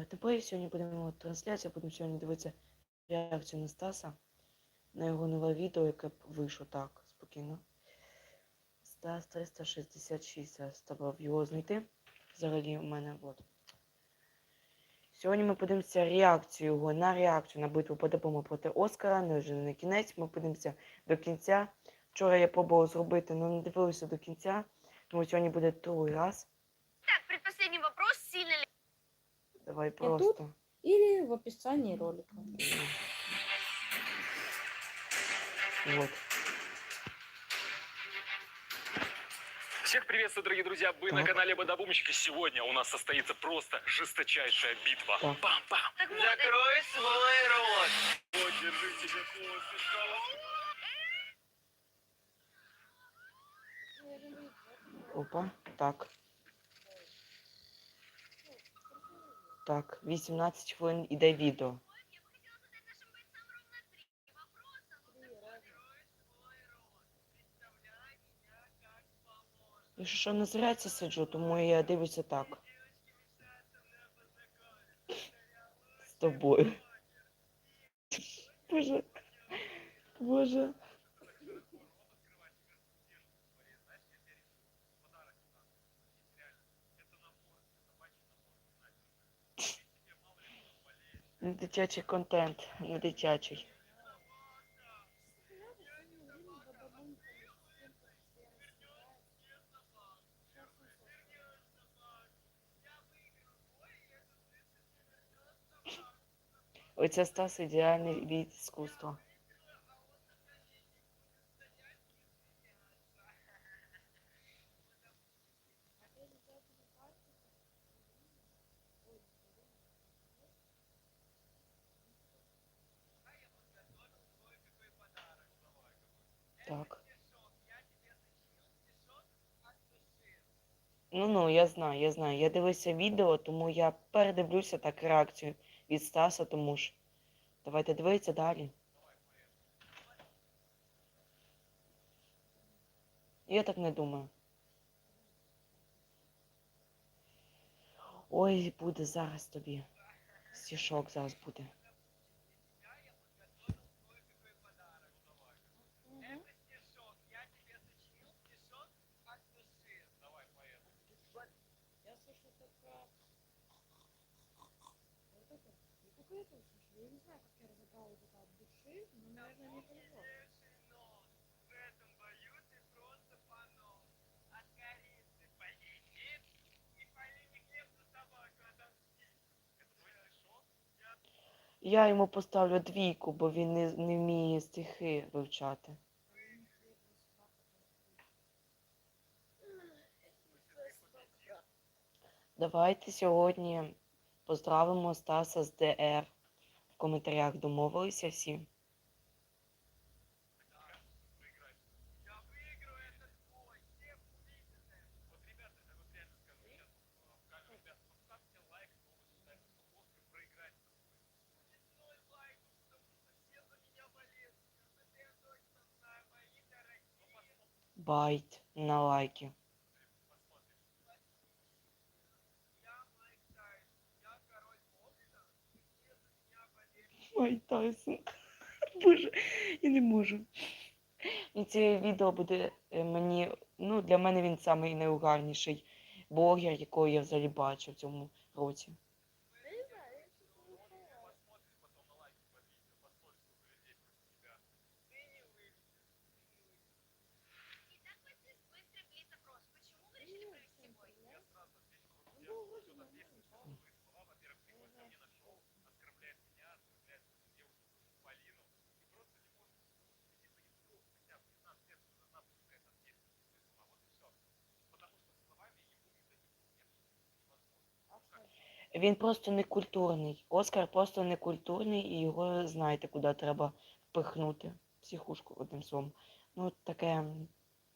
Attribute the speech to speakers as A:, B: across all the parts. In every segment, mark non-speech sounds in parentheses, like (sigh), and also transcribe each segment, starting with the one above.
A: РТП. Сьогодні будемо трансляція, будемо сьогодні дивитися реакцію на Стаса на його нове відео, яке вийшло так, спокійно. Стас 366. Зараз треба його знайти. Взагалі у мене от. Сьогодні ми подивимося реакцію його на реакцію на битву подобимо проти Оскара. Не вже не кінець. Ми подивимося до кінця. Вчора я пробував зробити, але не дивилися до кінця. Тому сьогодні буде другий раз. Давай
B: тут?
A: просто.
B: Или в описании ролика.
A: Вот.
C: Всех приветствую, дорогие друзья! Вы на
A: Так.
C: канале Бадабумчик, и сегодня у нас состоится просто жесточайшая битва. Пам-пам! Закрой свой рот! Вот, держи себе.
A: Опа. Так. Так, 18 хвилин іде відео. Я що на зарядці сиджу, тому я дивлюся так. З тобою. Боже. Боже. Не дитячий контент, не дитячий. Оце Стас ідеальний від іскусства. Так. Ну ну, я знаю, я знаю. Я дивився відео, тому я передивлюся так реакцію від Стаса, тому ж. Давайте дивитися далі. Я так не думаю. Ой, буде зараз тобі. Стішок зараз буде.
B: Я слышу только... Вот это И только это услышу. Я не знаю, как я разобрала вот это от души, но, наверное, не повезло.
C: В этом бою ты просто фанал. От корицы полетит и полетит хлебную собаку отомстить. Это твой стишок?
A: Я йому поставлю двійку, бо він не, не вміє стихи вивчати. Давайте сьогодні поздравимо Стаса з ДР. В коментарях домовилися всі.
C: Я выиграю этот
A: Ой, Тайсон. (laughs) Боже, я не можу. І це відео буде е, мені, ну, для мене він самий найугарніший блогер, якого я взагалі бачу в цьому році.
C: Посмотришь потом на лайки под видео, посмотришь, сколько людей против тебя. Ты не выйдешь.
D: Итак, быстр- быстрый блиц-опрос. Почему вы решили провести бой?
A: Він просто не культурний. Оскар просто не культурний, і його знаєте, куди треба впихнути. Психушку одним словом. Ну, таке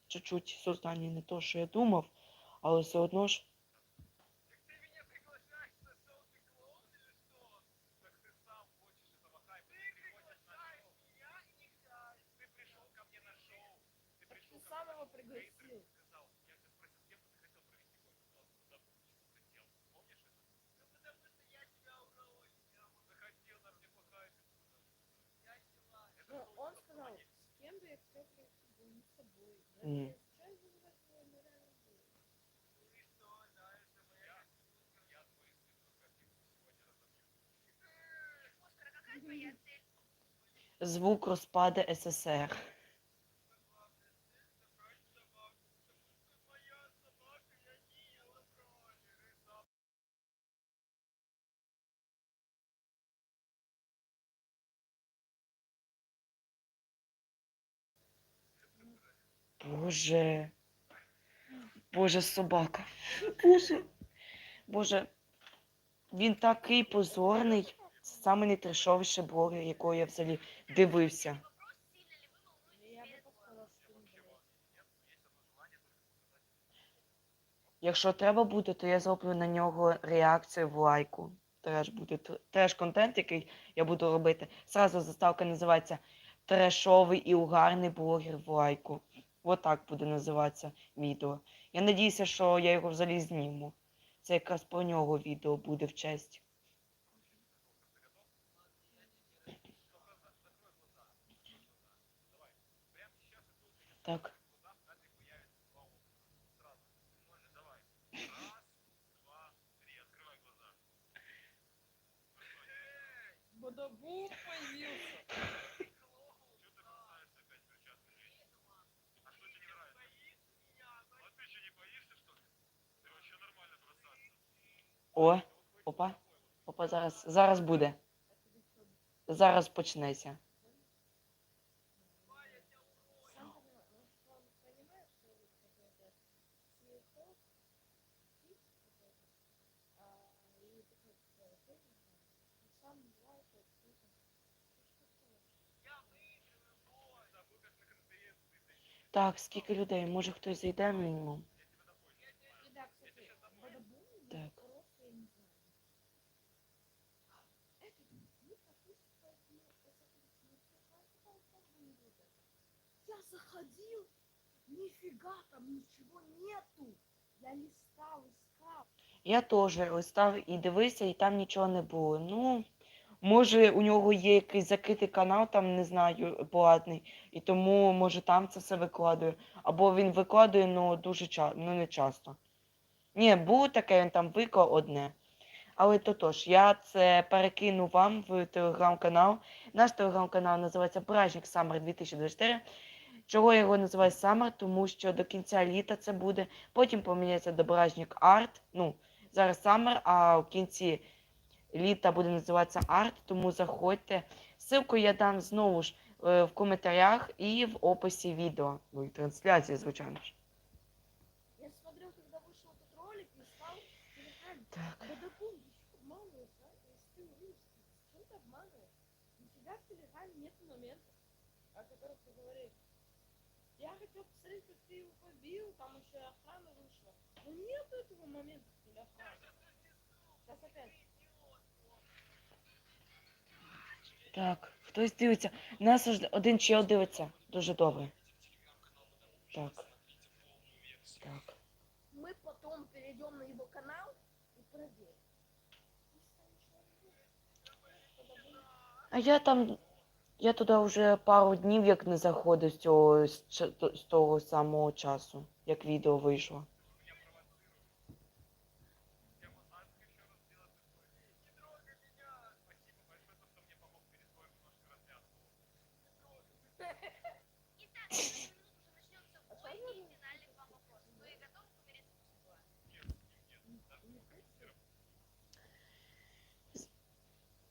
A: чуть-чуть сознання не то, що я думав, але все одно ж.
C: Так ты меня приглашаешь на
A: Звук розпаду СССР. Боже. Боже, собака. Боже. Боже. Він такий позорний. Самий найтрешовіший блогер, якого я взагалі дивився. Якщо треба буде, то я зроблю на нього реакцію в лайку. Теж буде тр- теж контент, який я буду робити. Сразу заставка називається Трешовий і угарний блогер в лайку. Отак буде називатися відео. Я надіюся, що я його взагалі зніму. Це якраз про нього відео буде в честь. Так.
B: Бадабум
A: О, опа. Опа, зараз. Зараз буде. Зараз почнеться. Так, скільки людей? Може хтось зайде мінімум?
B: Нифига там ничего нету. Я листал, искал.
A: Я теж листав і дивився, і там нічого не було. Ну, може, у нього є якийсь закритий канал, там не знаю, платний, і тому може там це все викладує. Або він викладує, ну дуже ча... ну не часто. Ні, було таке, він там виклав одне. Але то тож, я це перекину вам в телеграм-канал. Наш телеграм-канал називається Бражник Summer 2024. Чого я його називаю Summer? Тому що до кінця літа це буде. Потім поміняється до Бражник Арт. Ну, зараз Summer, а в кінці літа буде називатися Арт, тому заходьте. Ссылку я дам знову ж е, в коментарях і в описі відео. Ну і трансляції, звичайно ж.
B: Я смотрел, когда вышел этот ролик, листал в телеграме.
A: Так.
B: Бадабум, ты что обманываешь, а? Если ты русский, что ты обманываешь? Нифига в телеграме нет моментов, о которых ты говоришь. Я хотел посмотреть, как ты его побил, там еще и охрана вышла. Но нет этого момента для охраны. Сейчас опять.
A: Так, хтось дивиться. Нас аж один чел дивиться. Дуже добре. Так. Так.
B: Мы потом перейдем на его канал и проверим.
A: А я там. я туди вже пару днів як не заходив з цього з, того самого часу, як відео вийшло.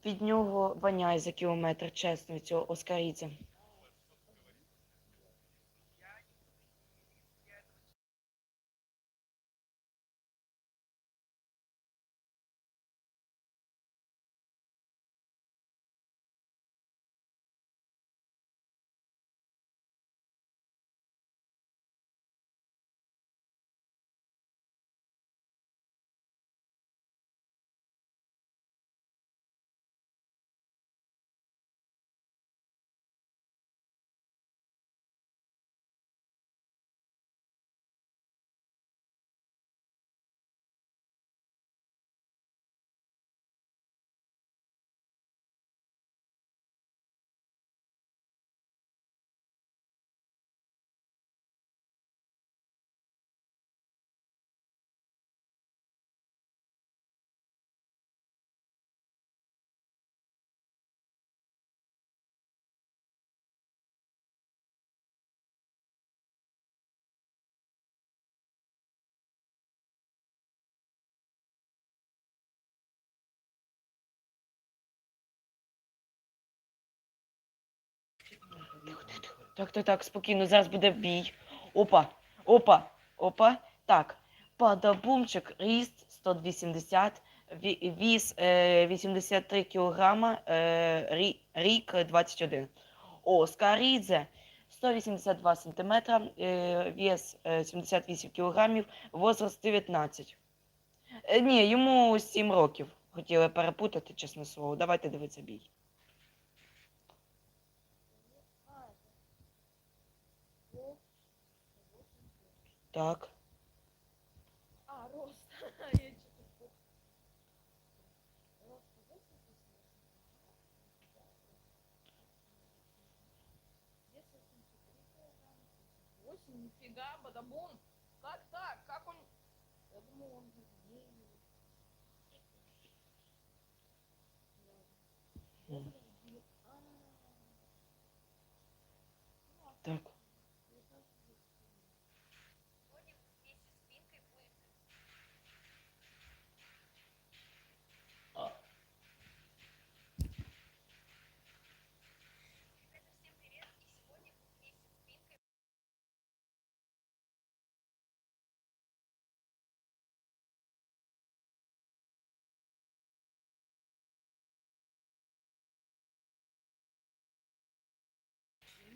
A: Від нього воняє за кілометр, чесно, цього Оскарідзе. Так, так, так, спокійно, зараз буде бій. Опа, опа, опа. Так. Падабумчик, ріст 180, ві- віс е, 83 кілограма, е, рік 21. Оскарідзе 182 сантиметра, е, вес е, 78 кілограмів, возраст 19. Е, ні, йому 7 років. Хотіли перепутати, чесне слово. Давайте дивитися бій.
B: А, это. Бокс. Восемь.
A: Так.
B: А, рост. (laughs) Я что-то пух. Рост 88. Вес 83 килограмма. 8, нифига, бадабум. Как так? Как он? Я думал, он длиннее.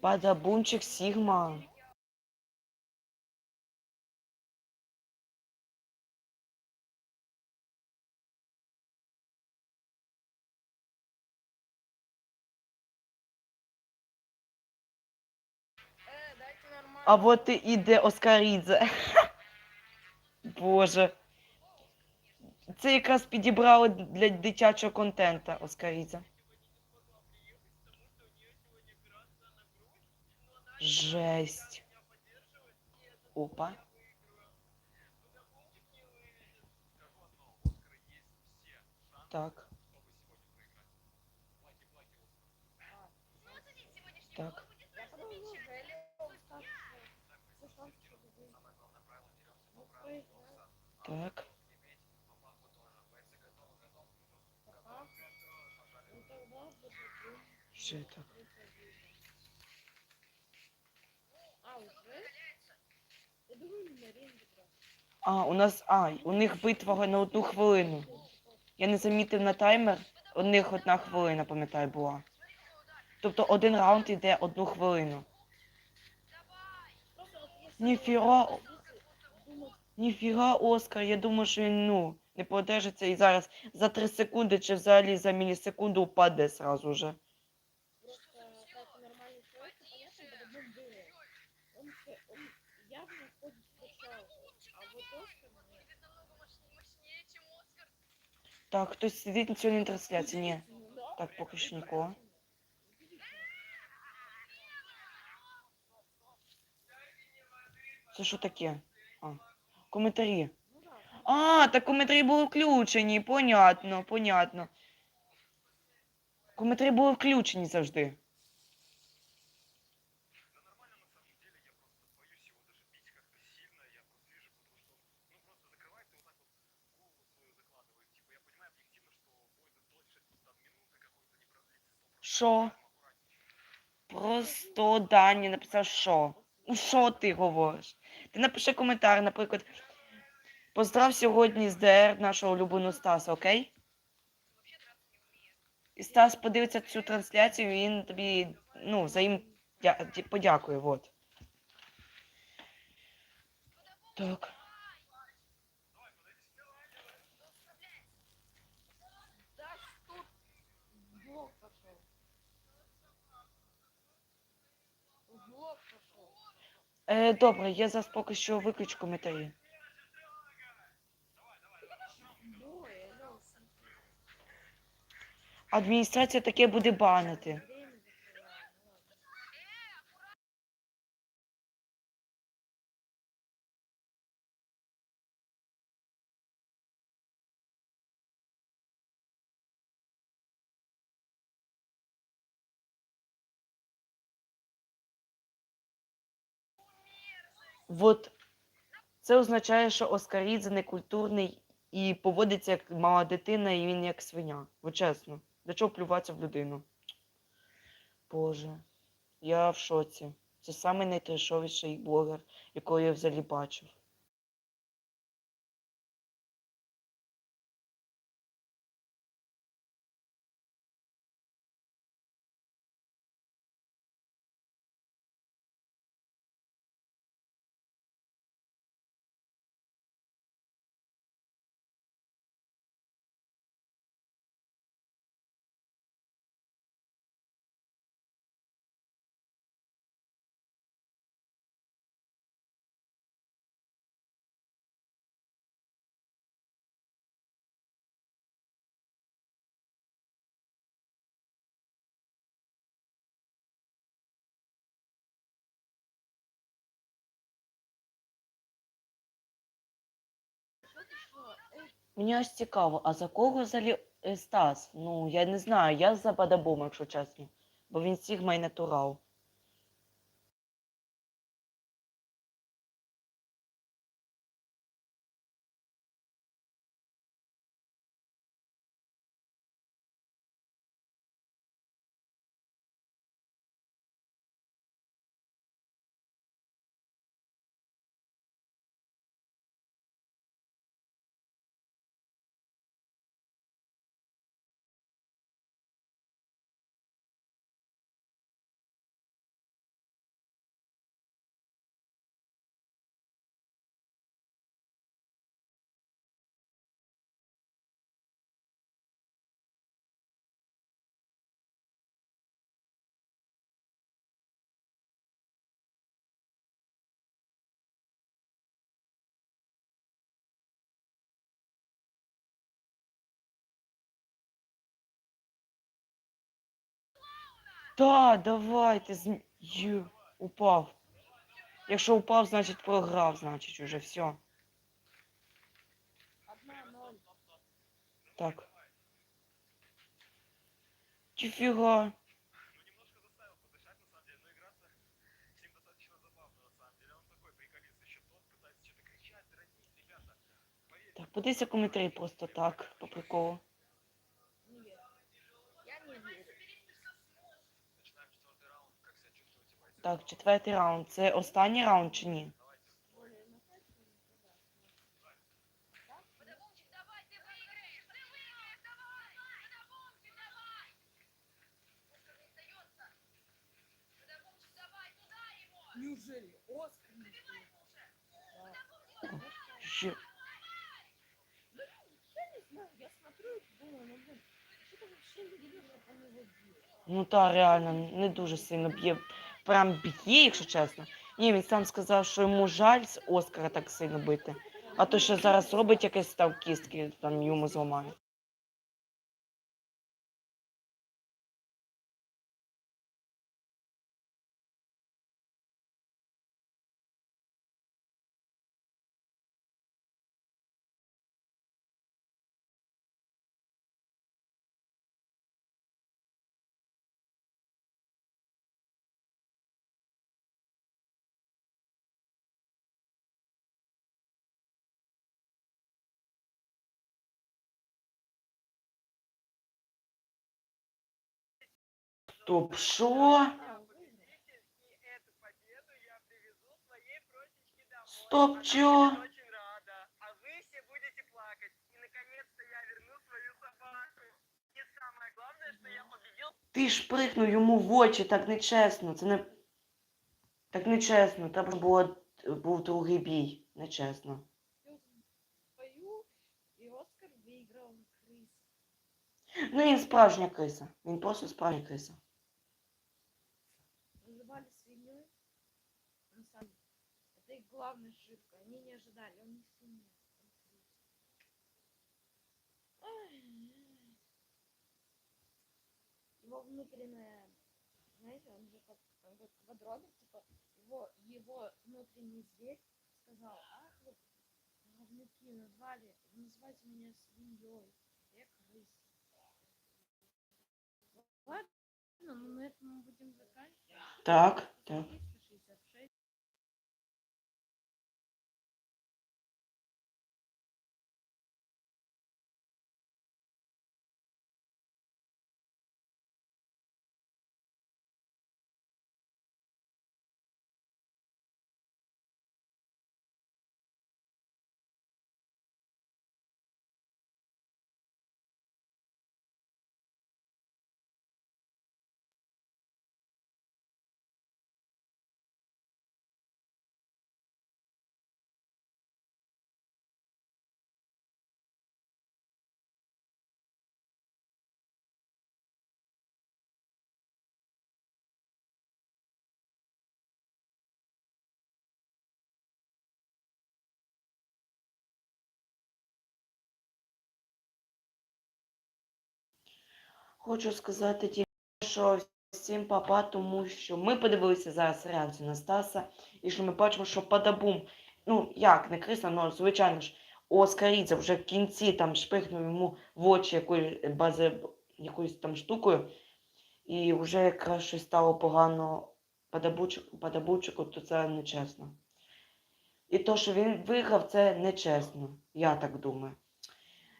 A: Падабунчик Сігма. А от і іде Оскарідзе. (laughs) Боже. Це якраз підібрали для дитячого контента Оскарідзе. Жесть. Опа. Так,
D: смотрите, сегодняшний
A: Так.
D: бой будет
B: Я
D: просто
B: подумала,
D: замечательный.
B: что Лео А,
A: у нас. А, у них битва на одну хвилину. Я не замітив на таймер. У них одна хвилина, пам'ятаю, була. Тобто один раунд йде одну хвилину. Ніфіга, ніфіга Оскар, я думаю, що він ну, не подержиться і зараз за 3 секунди чи взагалі за мілісекунду впаде сразу же. Так, хтось сидить на сьогодні трансляції? Ні. Так, поки що нікого. Це що таке? А. Коментарі. А, так коментарі були включені, понятно, понятно. Коментарі були включені завжди. Що? Просто Дані написав, що? Ну, що ти говориш? Ти напиши коментар, наприклад. Поздрав сьогодні з ДР нашого улюбленого Стаса, окей? І Стас подивиться цю трансляцію, і він тобі, ну, дя- ді- подякує, вот. Так. Е, добре, я зараз поки що виключу коментарі. Адміністрація таке буде банити. От це означає, що Оскарідзе некультурний і поводиться як мала дитина, і він як свиня. От чесно. Для чого плюватися в людину? Боже. Я в шоці. Це самий найтрешовіший блогер, якого я взагалі бачив. Мені аж цікаво, а за кого взагалі е, Стас? Ну, я не знаю, я за бадабом, якщо чесно. Бо він Сігма і Та, давайте, зм... Ю, упав. Якщо упав, значить програв, значить уже все. Так.
C: Ребята.
A: Так, подивися коментарі просто так, по приколу. Так, четвертий раунд. Це останній раунд чи ні?
B: Более накачанный, да.
D: Подобумчик, давай, ты выиграешь! Ты выиграешь, давай! Подобумчик, давай! Оскар не сдается! Подобумчик, давай, туда его!
B: Неужели? Оскар не
D: Давай уже!
B: Да.
A: Ще...
B: Я не знаю, я смотрю и думаю, ну блин, что-то вообще не видно, как он его бьет.
A: Ну та реально, не дуже сильно б'є. Прям б'є, якщо чесно. Ні, він сам сказав, що йому жаль з Оскара так сильно бити. А то що зараз робить якесь там кістки, там йому зламає.
C: Главное, что я победил
A: Ти ж прихнув йому в очі, так нечесно. Це не. Так нечесно. Треба було був другий бій. Нечесно. Ну він справжня криса. Він просто справжня криса.
B: Главная ошибка. Они не ожидали, он не. Ай. Его внутренняя, знаете, он же как, он как квадробер, типа, его, его внутренний зверь сказал, ах, вы говнюки назвали, называйте меня свиньей, я крыса. Ладно, ну на этом мы будем заканчивать.
A: Так, так. Хочу сказати тільки, що всім папа, тому що ми подивилися зараз реакцію на Стаса, і що ми бачимо, що Падабум, ну як, не криса, ну звичайно ж, Оскарідзе вже в кінці там шпихнув йому в очі якоюсь бази, якоюсь там штукою, і вже якраз щось стало погано Падабучику, Падабучику, то це нечесно. І то, що він виграв, це нечесно, я так думаю.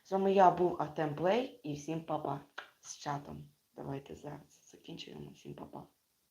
A: З вами я був Артем Плей і всім папа з чатом. Давайте зараз закінчуємо. Всім папа.